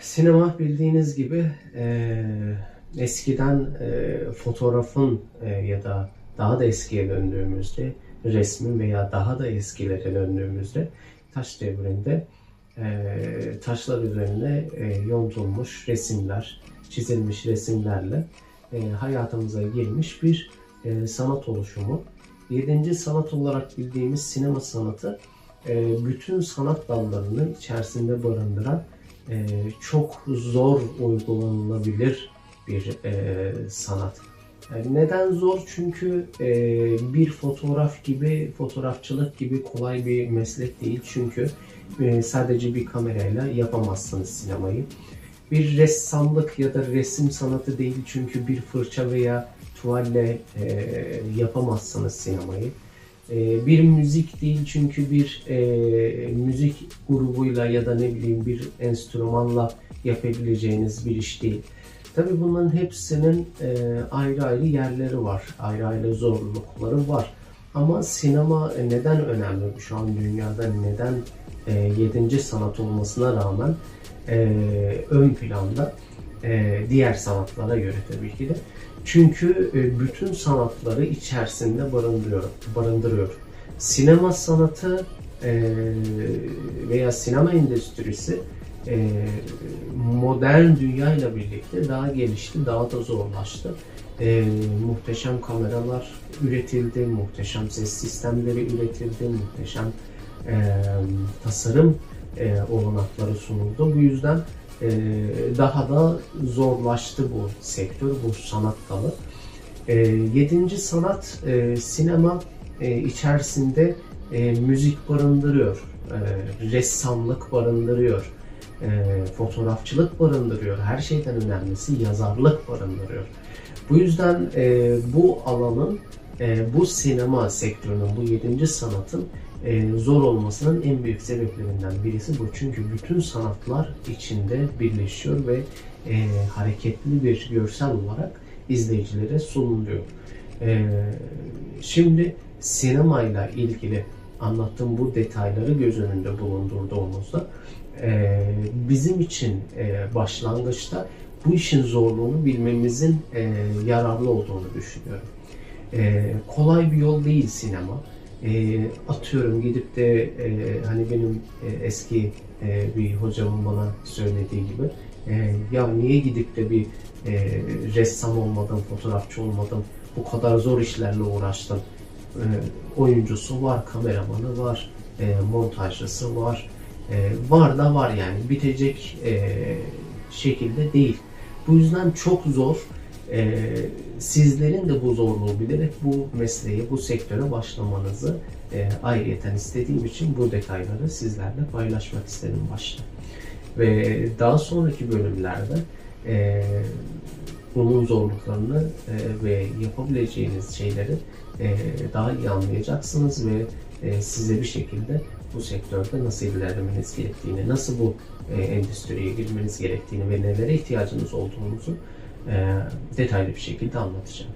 Sinema bildiğiniz gibi e, eskiden e, fotoğrafın e, ya da daha da eskiye döndüğümüzde resmin veya daha da eskilere döndüğümüzde taş devrinde e, taşlar üzerine e, yontulmuş resimler, çizilmiş resimlerle e, hayatımıza girmiş bir e, sanat oluşumu. Yedinci sanat olarak bildiğimiz sinema sanatı e, bütün sanat dallarını içerisinde barındıran e, çok zor uygulanılabilir bir e, sanat. Yani neden zor? Çünkü e, bir fotoğraf gibi, fotoğrafçılık gibi kolay bir meslek değil. Çünkü e, sadece bir kamerayla yapamazsınız sinemayı. Bir ressamlık ya da resim sanatı değil çünkü bir fırça veya tuvalle e, yapamazsınız sinemayı. E, bir müzik değil çünkü bir e, müzik grubuyla ya da ne bileyim bir enstrümanla yapabileceğiniz bir iş değil. Tabii bunların hepsinin e, ayrı ayrı yerleri var, ayrı ayrı zorlukları var. Ama sinema neden önemli şu an dünyada neden e, yedinci sanat olmasına rağmen e, ön planda e, diğer sanatlara göre tabii ki de. Çünkü e, bütün sanatları içerisinde barındırıyor. barındırıyor. Sinema sanatı e, veya sinema endüstrisi e, modern dünya ile birlikte daha gelişti, daha da zorlaştı. Muhteşem kameralar üretildi, muhteşem ses sistemleri üretildi, muhteşem tasarım olanakları sunuldu. Bu yüzden e, daha da zorlaştı bu sektör, bu sanat dalı. E, yedinci sanat e, sinema e, içerisinde e, müzik barındırıyor, ressamlık barındırıyor, fotoğrafçılık barındırıyor. Her şeyden önemlisi yazarlık barındırıyor. Bu yüzden bu alanın, bu sinema sektörünün, bu yedinci sanatın e, zor olmasının en büyük sebeplerinden birisi bu. Çünkü bütün sanatlar içinde birleşiyor ve e, hareketli bir görsel olarak izleyicilere sunuluyor. E, şimdi sinemayla ilgili anlattığım bu detayları göz önünde bulundurduğumuzda e, bizim için e, başlangıçta bu işin zorluğunu bilmemizin e, yararlı olduğunu düşünüyorum. E, kolay bir yol değil sinema. E, atıyorum gidip de e, hani benim e, eski e, bir hocamın bana söylediği gibi e, ya niye gidip de bir e, ressam olmadım, fotoğrafçı olmadım, bu kadar zor işlerle uğraştım. E, oyuncusu var, kameramanı var, e, montajcısı var, e, var da var yani bitecek e, şekilde değil. Bu yüzden çok zor. E, sizlerin de bu zorluğu bilerek bu mesleğe, bu sektöre başlamanızı e, ayrıyeten istediğim için bu detayları sizlerle paylaşmak istedim başta. Ve daha sonraki bölümlerde e, bunun zorluklarını e, ve yapabileceğiniz şeyleri e, daha iyi anlayacaksınız ve e, size bir şekilde bu sektörde nasıl ilerlemeniz gerektiğini, nasıl bu e, endüstriye girmeniz gerektiğini ve nelere ihtiyacınız olduğunuzu detaylı bir şekilde anlatacağım.